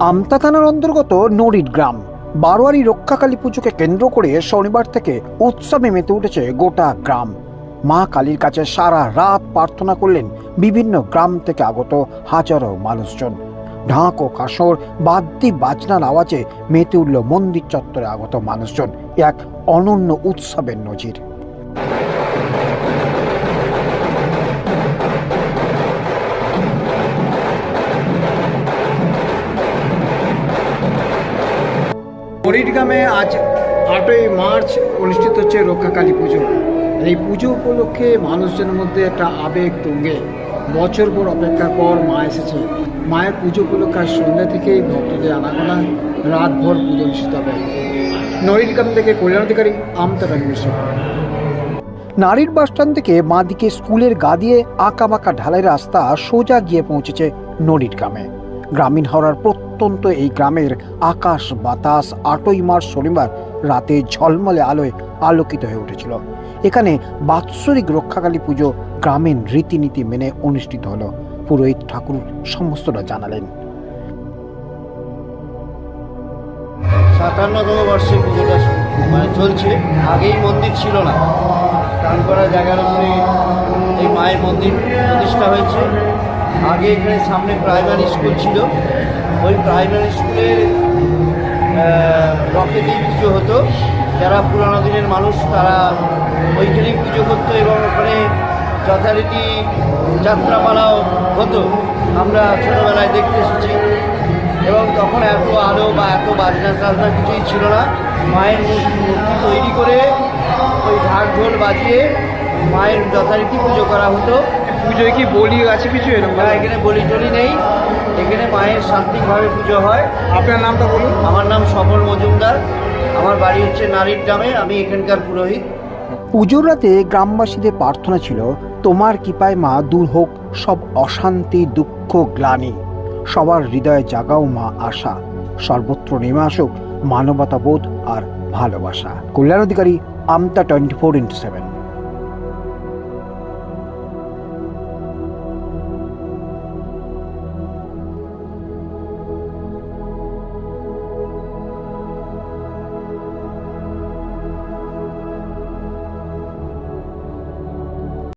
আমতা থানার অন্তর্গত নড়িট গ্রাম। বারোয়ারি রক্ষাকালী পুজোকে কেন্দ্র করে শনিবার থেকে উৎসবে মেতে উঠেছে গোটা গ্রাম। মা কালীর কাছে সারা রাত প্রার্থনা করলেন বিভিন্ন গ্রাম থেকে আগত হাজারো মানুষজন। ঢাক ও কাসর, বাদ্যি, বাজনার আওয়াজে মেতে উঠল মন্দির চত্বরে আগত মানুষজন। এক অনন্য উৎসবের নজির। গ্রামে আজ আটই মার্চ অনুষ্ঠিত হচ্ছে রক্ষাকালী পুজো। এই পুজো উপলক্ষে মানুষজনের মধ্যে একটা আবেগ তুঙ্গে। বছর পর অপেক্ষার পর মা এসেছে। মায়ের পুজো উপলক্ষে আজ সন্ধ্যা থেকেই ভক্তদের আনাগোনা। রাতভর পুজো অনুষ্ঠিত হবে। নরিগ্রাম থেকে কল্যাণ অধিকারী আমতারা নিউজ নারীর বাসস্ট্যান্ড থেকে মাদিকে স্কুলের গা দিয়ে আঁকা বাঁকা ঢালাই রাস্তা সোজা গিয়ে পৌঁছেছে নড়ির গ্রামে। গ্রামীণ হাওড়ার প্রত্যন্ত এই গ্রামের আকাশ বাতাস আটই মার্চ শনিবার রাতে ঝলমলে আলোয় আলোকিত হয়ে উঠেছিল। এখানে বাৎসরিক রক্ষাকালী পুজো গ্রামীণ রীতিনীতি মেনে অনুষ্ঠিত হলো। পুরোহিত ঠাকুর সমস্তটা জানালেন। সাতান্নতম বর্ষে পুজোটা মানে চলছে। আগেই মন্দির ছিল না। কানকড়া জায়গার উপরে এই মায়ের মন্দির প্রতিষ্ঠা হয়েছে। আগে এখানে সামনে প্রাইমারি স্কুল ছিল। ওই প্রাইমারি স্কুলে রকেটেই পুজো হতো। যারা পুরানো দিনের মানুষ, তারা ওইখানেই পুজো করতো এবং ওখানে যথারীতি যাত্রাপালাও হতো। আমরা ছোটোবেলায় দেখতে এসেছি। এবং তখন এত আলো বা এত বাজনা টাজনা কিছুই ছিল না। মায়ের মূর- মূর্তি তৈরি করে ওই ঢাক ঢোল বাজিয়ে মায়ের যথারীতি পুজো করা হতো। পুজোয় কি বলি আছে কিছু এরকম? এখানে বলি টলি নেই। এখানে মায়ের সাত্বিকভাবে পুজো হয়। আপনার নামটা বলুন। আমার নাম সফল মজুমদার। আমার বাড়ি হচ্ছে নারীর গ্রামে আমি এখানকার পুরোহিত। পুজোর রাতে গ্রামবাসীদের প্রার্থনা ছিল তোমার কৃপায় মা দূর হোক সব অশান্তি দুঃখ গ্লানি। সবার হৃদয়ে জাগাও মা আশা। সর্বত্র নেমে আসুক মানবতাবোধ আর ভালোবাসা। Kalyan Adhikari Amta twenty four into seven.